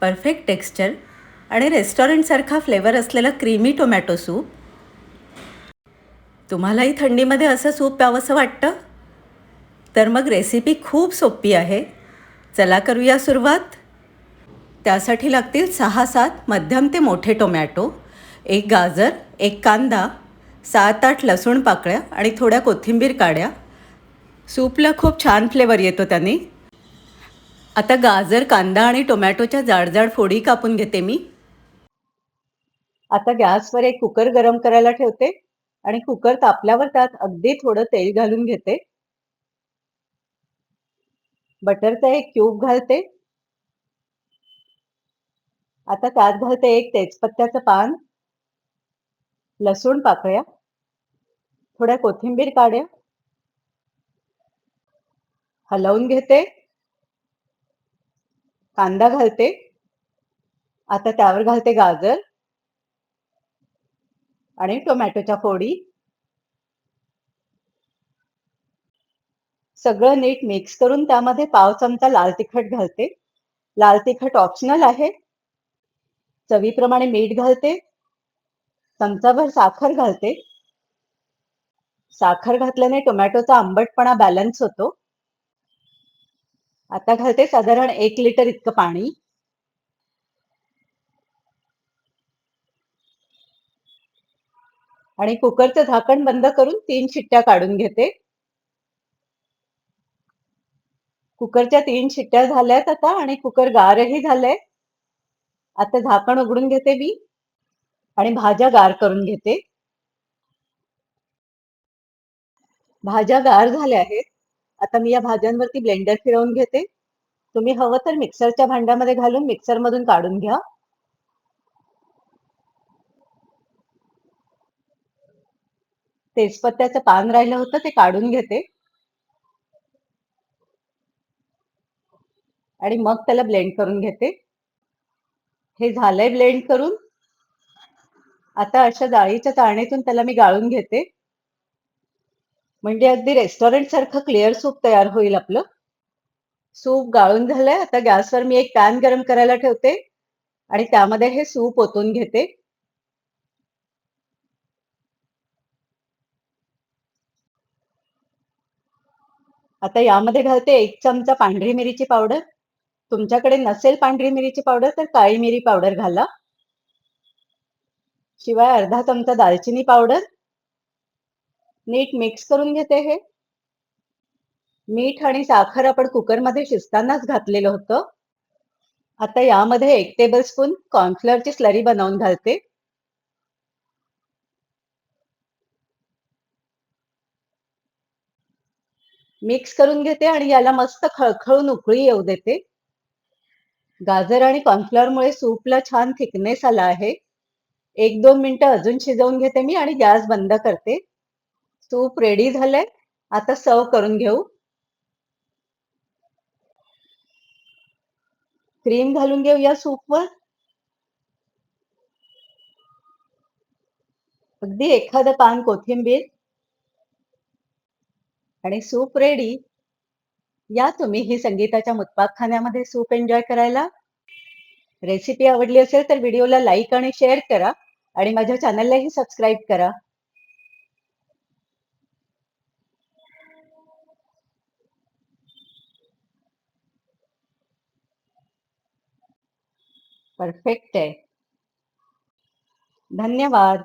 Perfect texture आणि रेस्टॉरंटसारखा flavour असलेला क्रीमी टोमॅटो सूप. तुम्हालाही थंडीमध्ये असं सूप प्यावंसं वाटतं? तर मग रेसिपी खूप सोपी आहे. चला करूया सुरुवात. त्यासाठी लागतील सहा सात मध्यम ते मोठे टोमॅटो एक गाजर एक कांदा सात आठ लसूण पाकळ्या आणि थोड्या कोथिंबीर काड्या सूपला खूप छान फ्लेवर येतो त्याने. आता गाजर कांदा आणि टोमॅटोच्या जाडजाड फोडी कापून घेते मी. आता गॅसवर एक कुकर गरम करायला ठेवते आणि कुकर तापल्यावर त्यात अगदी थोडं तेल घालून घेते. बटरचा एक क्यूब घालते. आता त्यात घालते एक तेजपत्त्याचं पान लसूण पाकळ्या थोड्या कोथिंबीर काड्या हलवून घेते. कांदा घालते. आता त्यावर घालते गाजर. आणि टोमॅटोच्या फोडी. सगळं नीट मिक्स करून त्यामध्ये पाव चमचा लाल तिखट घालते. लाल तिखट ऑप्शनल आहे. चवीप्रमाणे मीठ घालते. चमचाभर साखर घालते. साखर घातल्याने टोमॅटोचा आंबटपणा बॅलन्स होतो. आता घालते साधारण एक लिटर इतकं पाणी. आणि कुकरचं झाकण बंद करून तीन शिट्ट्या काढून घेते. कुकरच्या तीन शिट्ट्या झाल्यात आता आणि कुकर गारही झालंय. आता झाकण उघडून घेते मी आणि भाज्या गार करून घेते. भाज्या गार झाल्या आहेत. आता मी या भाज्यांवरती ब्लेंडर फिरवून घेते. तुम्ही हवं तर मिक्सरच्या भांड्यामध्ये घालून मिक्सर मधून काढून घ्या. तेजपत्त्याचं पान राहिलं होतं ते काढून घेते. आणि मग त्याला ब्लेंड करून घेते. हे झालंय ब्लेंड करून. आता अशा जाळीच्या चाळणीतून त्याला मी गाळून घेते. म्हणजे अगदी रेस्टॉरंट सारखं क्लिअर सूप तयार होईल आपलं. सूप गाळून झालंय आता गॅसवर मी एक पॅन गरम करायला ठेवते आणि त्यामध्ये हे सूप ओतून घेते. आता यामध्ये घालते एक चमचा पांढरी मिरीची पावडर तुमच्याकडे नसेल पांढरी मिरीची पावडर तर काळी मिरी पावडर घाला. शिवाय अर्धा चमचा दालचिनी पावडर नीट मिक्स करून घेते हे. मीठ आणि साखर आपण कुकरमध्ये शिजतानाच घातलेलं होतं. आता यामध्ये एक टेबल स्पून कॉर्नफ्लॉरची स्लरी बनवून घालते. मिक्स करून घेते आणि याला मस्त खळखळून उकळी येऊ देते. गाजर आणि कॉर्नफ्लॉरमुळे सूपला छान थिकनेस आला आहे. एक दोन मिनिटं अजून शिजवून घेते मी आणि गॅस बंद करते. सूप रेडी झालंय. आता सर्व करून घेऊ. क्रीम घालून घेऊ या सूपवर. अगदी एखादं पान कोथिंबीर. आणि सूप रेडी या तुम्ही ही संगीताच्या मुतपाकखान्यामध्ये सूप एन्जॉय करायला. रेसिपी आवडली असेल तर व्हिडिओला लाईक आणि शेअर करा. आणि माझ्या चॅनललाही सबस्क्राईब करा. परफेक्ट आहे धन्यवाद.